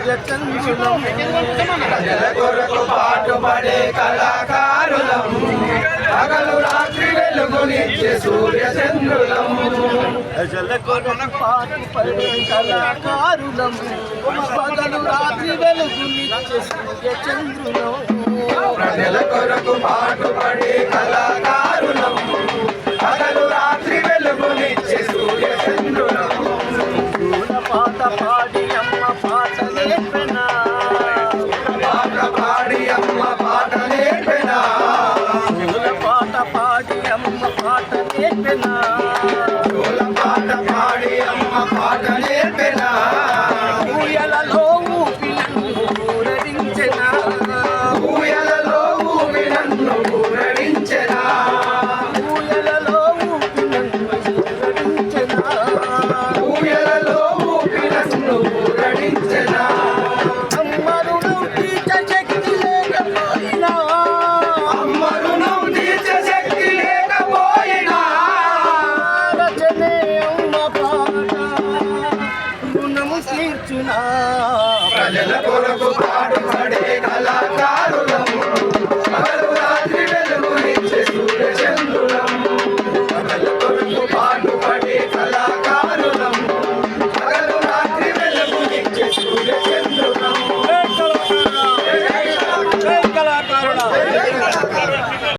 సూర్యచంద్రులం ప్రజల కొరకు పాటుపడే కళాకారులం. పగలు రాత్రి వెలుగునిచ్చే సూర్య చంద్రులం ప్రజల కొరకు పాటుపడే కళాకారులం. పగలు రాత్రి వెలుగునిచ్చే సూర్య సూర్యచంద్రులం. ప్రజల కొరకు పాటుపడే కళాకారులం. పగలు రాత్రి వెలుగునిచ్చే సూర్య చంద్రులం పాత పాట పాట నేర్పెనా తీర్చునా ప్రజల కొరకు పాటుపడే కళాకారులము పగలు రాత్రి వెలుగునిచ్చే సూర్యచంద్రులము ప్రజల కొరకు పాటుపడే కళాకారులము పగలు రాత్రి వెలుగునిచ్చే సూర్యచంద్రులము కళాకారుల కళాకారుల